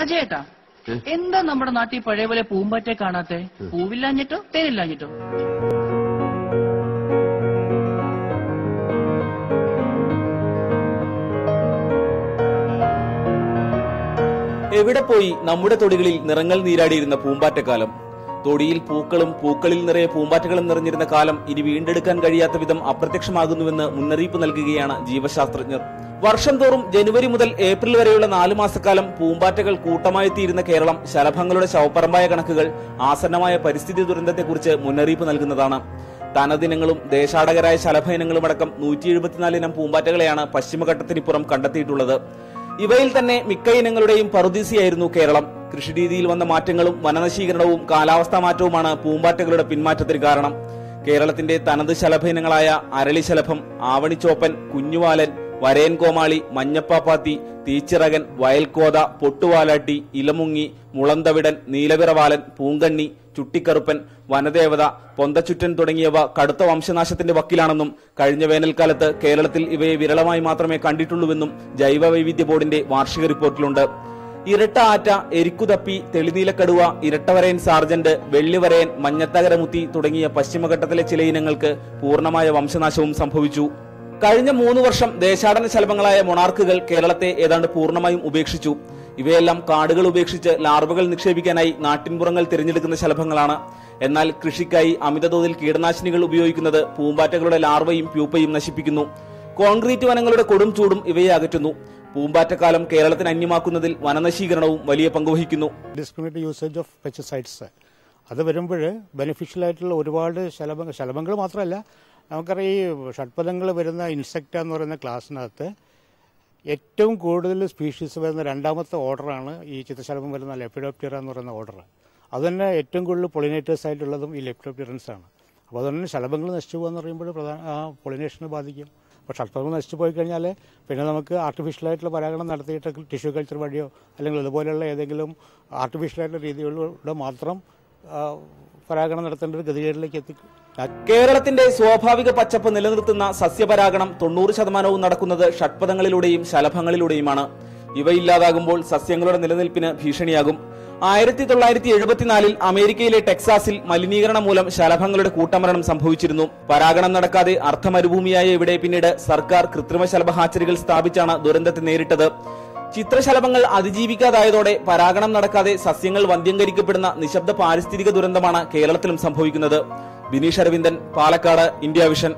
അജയേട്ടാ എന്താ നമ്മുടെ നാട്ടിൽ പഴയ പോലെ പൂമ്പാറ്റെ കാണാത്തെ? പൂവില്ലാഞ്ഞിട്ടോ തേനില്ലാഞ്ഞിട്ടോ? എവിടെ പോയി നമ്മുടെ തൊടികളിൽ നിറങ്ങൾ നീരാടിയിരുന്ന പൂമ്പാറ്റക്കാലം? തൊടിയിൽ പൂക്കളും പൂക്കളിൽ നിറയെ പൂമ്പാറ്റകളും നിറഞ്ഞിരുന്ന കാലം ഇനി വീണ്ടെടുക്കാൻ കഴിയാത്ത വിധം അപ്രത്യക്ഷമാകുന്നുവെന്ന് മുന്നറിയിപ്പ് നൽകുകയാണ് ജീവശാസ്ത്രജ്ഞർ. വർഷം തോറും ജനുവരി മുതൽ ഏപ്രിൽ വരെയുള്ള നാലു മാസക്കാലം പൂമ്പാറ്റകൾ കൂട്ടമായെത്തിയിരുന്ന കേരളം ശലഭങ്ങളുടെ ശവപ്പറമ്പായ കണക്കുകൾ ആസന്നമായ പരിസ്ഥിതി ദുരന്തത്തെക്കുറിച്ച് മുന്നറിയിപ്പ് നൽകുന്നതാണ്. തനദിനങ്ങളും ദേശാടകരായ ശലഭ ഇനങ്ങളും അടക്കം നൂറ്റി എഴുപത്തിനാല് ഇനം പൂമ്പാറ്റകളെയാണ് പശ്ചിമഘട്ടത്തിനിപ്പുറം കണ്ടെത്തിയിട്ടുള്ളത്. ഇവയിൽ തന്നെ മിക്ക ഇനങ്ങളുടെയും പറുദീസിയായിരുന്നു കേരളം. കൃഷിരീതിയിൽ വന്ന മാറ്റങ്ങളും വനനശീകരണവും കാലാവസ്ഥാ മാറ്റവുമാണ് പൂമ്പാറ്റകളുടെ പിന്മാറ്റത്തിന് കാരണം. കേരളത്തിന്റെ തനത് ശലഭ ഇനങ്ങളായ അരളിശലഭം ആവണിച്ചോപ്പൻ കുഞ്ഞുവാലൻ വരയൻ കോമാളി മഞ്ഞപ്പാപ്പാത്തി തീച്ചിറകൻ വയൽക്കോത പൊട്ടുവാലാട്ടി ഇലമുങ്ങി മുളന്തവിടൻ നീലവിറവാലൻ പൂങ്കണ്ണി ചുട്ടിക്കറുപ്പൻ വനദേവത പൊന്തച്ചുറ്റൻ തുടങ്ങിയവ കടുത്ത വംശനാശത്തിന്റെ വക്കിലാണെന്നും കഴിഞ്ഞ വേനൽക്കാലത്ത് കേരളത്തിൽ ഇവയെ വിരളമായി മാത്രമേ കണ്ടിട്ടുള്ളൂവെന്നും ജൈവ വൈവിധ്യ ബോർഡിന്റെ വാർഷിക റിപ്പോർട്ടിലുണ്ട്. ഇരട്ട ആറ്റ എരിക്കുതപ്പി തെളിനീലക്കടുവ ഇരട്ടവരയൻ സാർജന്റ് വെള്ളിവരയൻ മഞ്ഞത്തകരമുത്തി തുടങ്ങിയ പശ്ചിമഘട്ടത്തിലെ ചില ഇനങ്ങൾക്ക് പൂർണമായ വംശനാശവും സംഭവിച്ചു. കഴിഞ്ഞ മൂന്ന് വർഷം ദേശാടന ശലഭങ്ങളായ മൊണാർക്കുകൾ കേരളത്തെ ഏതാണ്ട് പൂർണമായും ഉപേക്ഷിച്ചു. ഇവയെല്ലാം കാടുകൾ ഉപേക്ഷിച്ച് ലാർവകൾ നിക്ഷേപിക്കാനായി നാട്ടിൻപുറങ്ങൾ തിരഞ്ഞെടുക്കുന്ന ശലഭങ്ങളാണ്. എന്നാൽ കൃഷിക്കായി അമിതതോതിൽ കീടനാശിനികൾ ഉപയോഗിക്കുന്നത് പൂമ്പാറ്റകളുടെ ലാർവയും പ്യൂപ്പയും നശിപ്പിക്കുന്നു. കോൺക്രീറ്റ് വനങ്ങളുടെ കൊടും ചൂടും ഇവയെ അകറ്റുന്നു. പൂമ്പാറ്റക്കാലം കേരളത്തിന് അന്യമാക്കുന്നതിൽ വനനശീകരണവും വലിയ പങ്കുവഹിക്കുന്നു ഡിസ്ക്രിമിനേറ്റ് യൂസേജ് ഓഫ് പെസ്റ്റിസൈഡ്സ് അത് വരുമ്പോൾ ബെനിഫിഷ്യൽ ആയിട്ടുള്ള ഒരുപാട് ശലഭങ്ങൾ ശലഭങ്ങൾ മാത്രമല്ല നമുക്കറിയാം ഈ ഷഡ്പദങ്ങൾ വരുന്ന ഇൻസെക്റ്റ് എന്ന് പറയുന്ന ക്ലാസ്സിനകത്ത് ഏറ്റവും കൂടുതൽ സ്പീഷീസ് വരുന്ന രണ്ടാമത്തെ ഓർഡറാണ് ഈ ചിത്രശലഭം വരുന്ന ലെപ്റ്റോപ്റ്റിയർ എന്ന് പറയുന്ന ഓർഡർ അത് തന്നെ ഏറ്റവും കൂടുതൽ പൊളിനേറ്റേഴ്സ് ആയിട്ടുള്ളതും ഈ ലെപ്റ്റോപ്റ്റിയറൻസ് ആണ്. അപ്പോൾ അതുകൊണ്ട് ശലഭങ്ങൾ നശിച്ചു പോകുക പറയുമ്പോൾ പ്രധാന പൊളിനേഷനെ ബാധിക്കും. അപ്പോൾ അല്പം നശിച്ചു പോയി കഴിഞ്ഞാൽ പിന്നെ നമുക്ക് ആർട്ടിഫിഷ്യലായിട്ടുള്ള പരാഗണം നടത്തിയിട്ട് ടിഷ്യൂ കൾച്ചർ വഴിയോ അല്ലെങ്കിൽ അതുപോലെയുള്ള ഏതെങ്കിലും ആർട്ടിഫിഷ്യലായിട്ടുള്ള രീതികളിലൂടെ മാത്രം പരാഗണം നടത്തേണ്ട ഒരു ഗതികേടിലേക്ക് എത്തി കേരളത്തിന്റെ സ്വാഭാവിക പച്ചപ്പ് നിലനിർത്തുന്ന സസ്യപരാഗണം തൊണ്ണൂറ് ശതമാനവും നടക്കുന്നത് ഷഡ്പഥങ്ങളിലൂടെയും ശലഭങ്ങളിലൂടെയുമാണ്. ഇവയില്ലാതാകുമ്പോൾ സസ്യങ്ങളുടെ നിലനിൽപ്പിന് ഭീഷണിയാകും. ആയിരത്തി തൊള്ളായിരത്തി എഴുപത്തിനാലിൽ അമേരിക്കയിലെ ടെക്സാസിൽ മലിനീകരണം മൂലം ശലഭങ്ങളുടെ കൂട്ടമരണം സംഭവിച്ചിരുന്നു. പരാഗണം നടക്കാതെ അർദ്ധമരുഭൂമിയായ ഇവിടെ പിന്നീട് സർക്കാർ കൃത്രിമ ശലഭ ഹാച്ചറികൾ സ്ഥാപിച്ചാണ് ദുരന്തത്തെ നേരിട്ടത്. ചിത്രശലഭങ്ങൾ അതിജീവിക്കാതായതോടെ പരാഗണം നടക്കാതെ സസ്യങ്ങൾ വന്ധ്യംകരിക്കപ്പെടുന്ന നിശബ്ദ പാരിസ്ഥിതിക ദുരന്തമാണ് കേരളത്തിലും സംഭവിക്കുന്നത്. Bineesh Aravindan Palakkad India Vision.